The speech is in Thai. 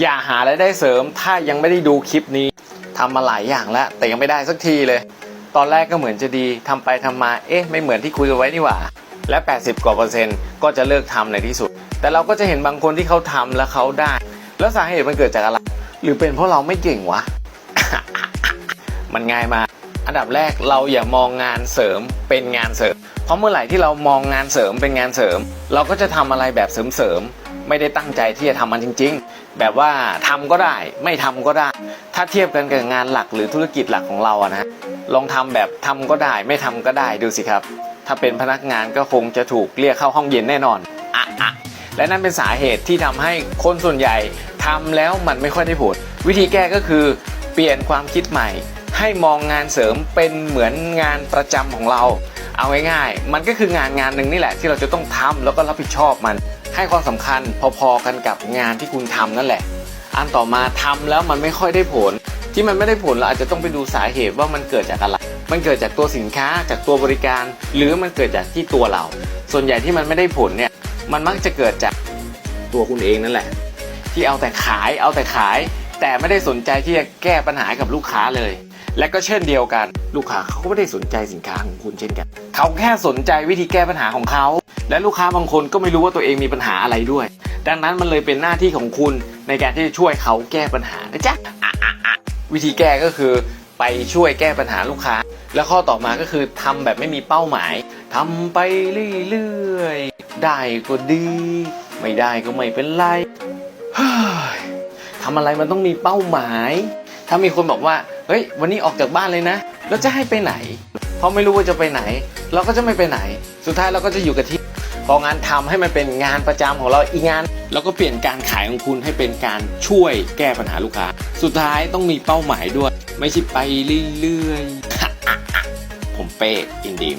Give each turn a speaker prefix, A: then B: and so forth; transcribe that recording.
A: อย่าหารายได้เสริมถ้ายังไม่ได้ดูคลิปนี้ทำมาหลายอย่างแล้ว แต่ยังไม่ได้สักทีเลย ตอนแรกก็เหมือนจะดีทำไปทำมาเอ๊ะไม่เหมือนที่คุยกันไว้นี่หว่า และ 80 กว่าเปอร์เซ็นต์ก็จะเลิกทำในที่สุด แต่เราก็จะเห็นบางคนที่เขาทำแล้วเขาได้ แล้วสาเหตุมันเกิดจากอะไร หรือเป็นเพราะเราไม่เก่งวะ มันง่ายมากอันดับแรกเราอย่ามองงานเสริมเป็นงานเสริม เพราะเมื่อไหร่ที่เรามองงานเสริมเป็นงานเสริม เราก็จะทำอะไรแบบเสริมๆ ไม่ได้ตั้งใจที่จะทำมันจริง ๆ แบบว่าทำก็ได้ไม่ทำก็ได้ ถ้าเทียบกันกับงานหลักหรือธุรกิจหลักของเราอะนะลองทำแบบทำก็ได้ ไม่ทำก็ได้ดูสิครับ ถ้าเป็นพนักงานก็คงจะถูกเรียกเข้าห้องเย็นแน่นอนอะอะและนั่นเป็นสาเหตุที่ทำให้คนส่วนใหญ่ทำแล้วมันไม่ค่อยได้ผล วิธีแก้ก็คือเปลี่ยนความคิดใหม่ ให้มองงานเสริมเป็นเหมือนงานประจำของเรา เอาง่ายๆ มันก็คืองานงานหนึ่งนี่แหละที่เราจะต้องทำแล้วก็รับผิดชอบมัน ให้ความสำคัญพอๆกันกับงานที่คุณทำนั่นแหละ อันต่อมาทำแล้วมันไม่ค่อยได้ผล ที่มันไม่ได้ผลเราอาจจะต้องไปดูสาเหตุว่ามันเกิดจากอะไร มันเกิดจากตัวสินค้าจากตัวบริการ หรือมันเกิดจากที่ตัวเรา ส่วนใหญ่ที่มันไม่ได้ผลเนี่ยมันมักจะเกิดจากตัวคุณเองนั่นแหละ ที่เอาแต่ขายเอาแต่ขาย แต่ไม่ได้สนใจที่จะแก้ปัญหากับลูกค้าเลย และก็เช่นเดียวกัน ลูกค้าเขาก็ไม่ได้สนใจสินค้าของคุณเช่นกัน เขาแค่สนใจวิธีแก้ปัญหาของเขา และลูกค้าบางคนก็ไม่รู้ว่าตัวเองมีปัญหาอะไรด้วย ดังนั้นมันเลยเป็นหน้าที่ของคุณในการที่จะช่วยเขาแก้ปัญหานะจ๊ะวิธีแก้ก็คือไปช่วยแก้ปัญหาลูกค้า แล้วข้อต่อมาก็คือทำแบบไม่มีเป้าหมายทำไปเรื่อยๆ ได้ก็ดี ไม่ได้ก็ไม่เป็นไรเฮ้ยทำอะไรมันต้องมีเป้าหมาย ถ้ามีคนบอกว่า เฮ้ย วันนี้ออกจากบ้านเลยนะ แล้วจะให้ไปไหน ราะไม่รู้ว่าจะไปไหน เราก็จะไม่ไปไหน สุดท้ายเราก็จะอยู่กับที่พองานทำให้มันเป็นงานประจำของเราอีกงานเราก็เปลี่ยนการขายของคุณให้เป็นการช่วยแก้ปัญหาลูกค้า สุดท้ายต้องมีเป้าหมายด้วย ไม่ใช่ไปเรื่อยๆผมเป้อินดีม